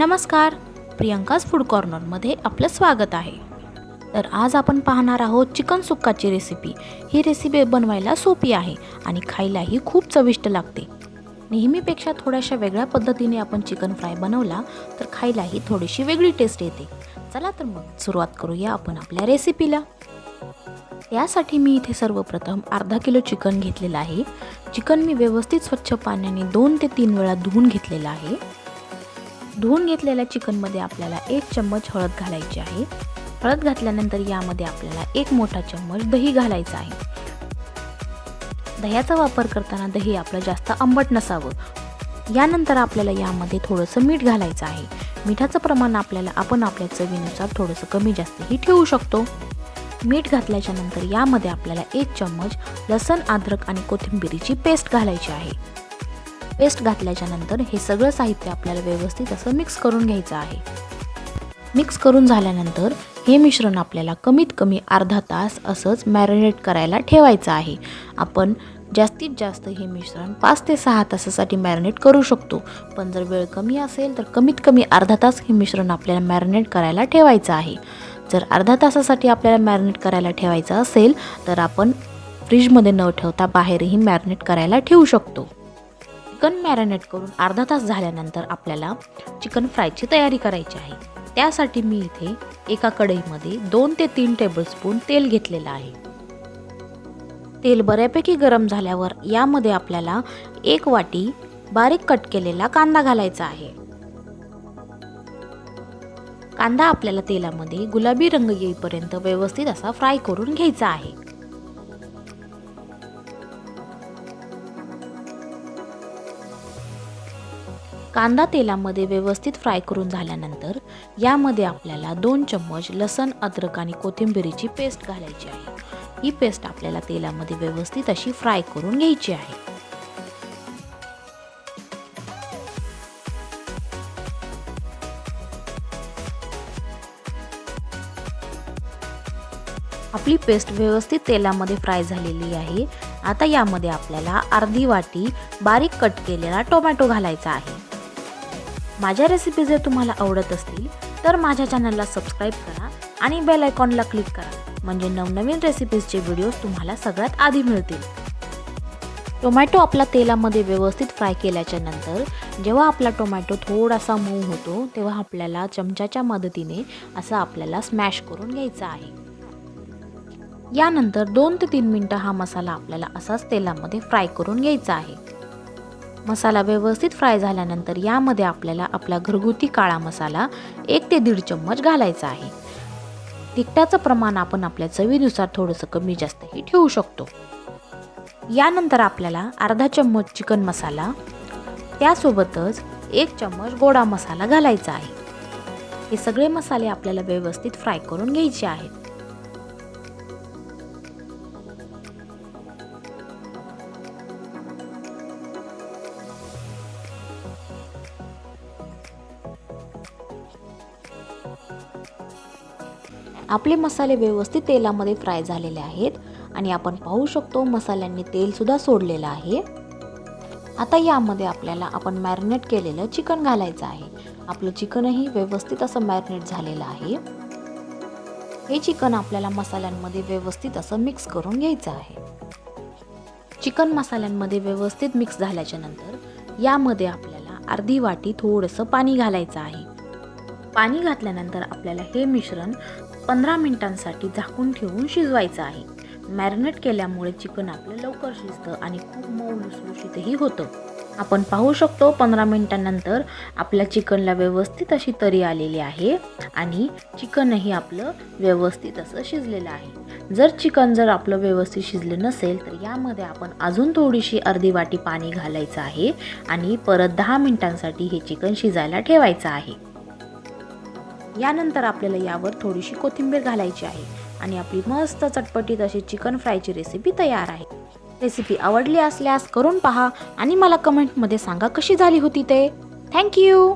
नमस्कार. प्रियंकाज फूड कॉर्नरमध्ये आपलं स्वागत आहे. तर आज आपण पाहणार आहोत चिकन सुक्काची रेसिपी ही रेसिपी बनवायला सोपी आहे आणि खायलाही खूप चविष्ट लागते. नेहमीपेक्षा थोड्याशा वेगळ्या पद्धतीने आपण चिकन फ्राय बनवला तर खायलाही थोडीशी वेगळी टेस्ट येते. चला तर मग सुरुवात करूया आपण आपल्या रेसिपीला यासाठी मी इथे सर्वप्रथम अर्धा किलो चिकन घेतलेलं आहे. चिकन मी व्यवस्थित स्वच्छ पाण्याने दोन ते तीन वेळा धुवून घेतलेलं आहे. धुवून घेतलेल्या चिकनमध्ये आपल्याला एक चम्मच हळद घालायची आहे. हळद घातल्यानंतर यामध्ये आपल्याला एक मोठा चम्मच दही घालायचं आहे. दह्याचा वापर करताना दही आपलं जास्त आंबट नसावं. यानंतर आपल्याला यामध्ये थोडंसं मीठ घालायचं आहे. मिठाचं प्रमाण आपल्याला आपण आपल्या चवीनुसार थोडंसं कमी जास्तही ठेवू शकतो. मीठ घातल्याच्या नंतर यामध्ये आपल्याला एक चम्मच लसण अद्रक आणि कोथिंबिरीची पेस्ट घालायची आहे. पेस्ट घातल्याच्या नंतर हे सगळं साहित्य आपल्याला व्यवस्थित असं मिक्स करून घ्यायचं आहे. मिक्स करून झाल्यानंतर हे मिश्रण आपल्याला कमीत कमी अर्धा तास असंच मॅरिनेट करायला ठेवायचं आहे. आपण जास्तीत जास्त हे मिश्रण पाच ते सहा तासासाठी मॅरिनेट करू शकतो. पण जर वेळ कमी असेल तर कमीत कमी अर्धा तास हे मिश्रण आपल्याला मॅरिनेट करायला ठेवायचं आहे. जर अर्धा तासासाठी आपल्याला मॅरिनेट करायला ठेवायचं असेल तर आपण फ्रीजमध्ये न ठेवता बाहेरही मॅरिनेट करायला ठेवू शकतो. चिकन मॅरिनेट करून अर्धा तास झाल्यानंतर आपल्याला चिकन फ्रायची तयारी करायची आहे. त्यासाठी मी इथे एका कढईमध्ये दोन ते तीन टेबलस्पून तेल घेतलेलं आहे. तेल बऱ्यापैकी गरम झाल्यावर यामध्ये आपल्याला एक वाटी बारीक कट केलेला कांदा घालायचा आहे. कांदा आपल्याला तेलामध्ये गुलाबी रंग येईपर्यंत व्यवस्थित असा फ्राय करून घ्यायचा आहे. कांदा तेलामध्ये व्यवस्थित फ्राय करून झाल्यानंतर यामध्ये आपल्याला दोन चम्मच लसण अद्रक आणि कोथिंबिरीची पेस्ट घालायची आहे. ही पेस्ट आपल्याला तेलामध्ये व्यवस्थित अशी फ्राय करून घ्यायची आहे. आपली पेस्ट व्यवस्थित तेलामध्ये फ्राय झालेली आहे. आता यामध्ये आपल्याला अर्धी वाटी बारीक कट केलेला टोमॅटो घालायचा आहे. माझ्या रेसिपी जर तुम्हाला आवडत असतील तर माझ्या चॅनलला सबस्क्राईब करा आणि बेल आयकॉनला क्लिक करा. म्हणजे नवनवीन रेसिपीजचे व्हिडिओज तुम्हाला सगळ्यात आधी मिळतील. टोमॅटो आपला तेलामध्ये व्यवस्थित फ्राय केल्याच्यानंतर जेव्हा आपला टोमॅटो थोडासा मऊ होतो तेव्हा आपल्याला चमच्याच्या मदतीने असा आपल्याला स्मॅश करून घ्यायचा आहे. यानंतर दोन ते तीन मिनटं हा मसाला आपल्याला असाच तेलामध्ये फ्राय करून घ्यायचा आहे. मसाला व्यवस्थित फ्राय झाल्यानंतर यामध्ये आपल्याला आपला घरगुती काळा मसाला एक ते दीड चम्मच घालायचा आहे. तिखटाचं प्रमाण आपण आपल्या चवीनुसार थोडंसं कमी जास्तही ठेवू शकतो. यानंतर आपल्याला अर्धा चम्मच चिकन मसाला त्यासोबतच एक चम्मच गोडा मसाला घालायचा आहे. हे सगळे मसाले आपल्याला व्यवस्थित फ्राय करून घ्यायचे आहेत. आपले मसाले व्यवस्थित तेलामध्ये फ्राय झालेले आहेत आणि आपण पाहू शकतो मसाल्यांनी तेलसुद्धा सोडलेलं आहे. आता यामध्ये आपल्याला आपण मॅरिनेट केलेलं चिकन घालायचं आहे. आपलं चिकनही व्यवस्थित असं मॅरिनेट झालेलं आहे. हे चिकन आपल्याला मसाल्यांमध्ये व्यवस्थित असं मिक्स करून घ्यायचं आहे. चिकन मसाल्यांमध्ये व्यवस्थित मिक्स झाल्याच्यानंतर यामध्ये आपल्याला अर्धी वाटी थोडंसं पाणी घालायचं आहे. पाणी घातल्यानंतर आपल्याला हे मिश्रण पंधरा मिनिटांसाठी झाकून ठेवून शिजवायचं आहे. मॅरिनेट केल्यामुळे चिकन आपलं लवकर शिजतं आणि खूप मऊ लुसलुशीतही होतं. आपण पाहू शकतो पंधरा मिनिटांनंतर आपल्या चिकनला व्यवस्थित अशी तरी आलेली आहे आणि चिकनही आपलं व्यवस्थित असं शिजलेलं आहे. जर चिकन जर आपलं व्यवस्थित शिजलं नसेल तर यामध्ये आपण अजून थोडीशी अर्धी वाटी पाणी घालायचं आहे आणि परत दहा मिनिटांसाठी हे चिकन शिजायला ठेवायचं आहे. यानंतर आपल्याला यावर थोडीशी कोथिंबीर घालायची आहे आणि आपली मस्त चटपटीत अशी चिकन फ्रायची रेसिपी तयार आहे. रेसिपी आवडली असल्यास करून पहा आणि मला कमेंटमध्ये सांगा कशी झाली होती ते. थँक्यू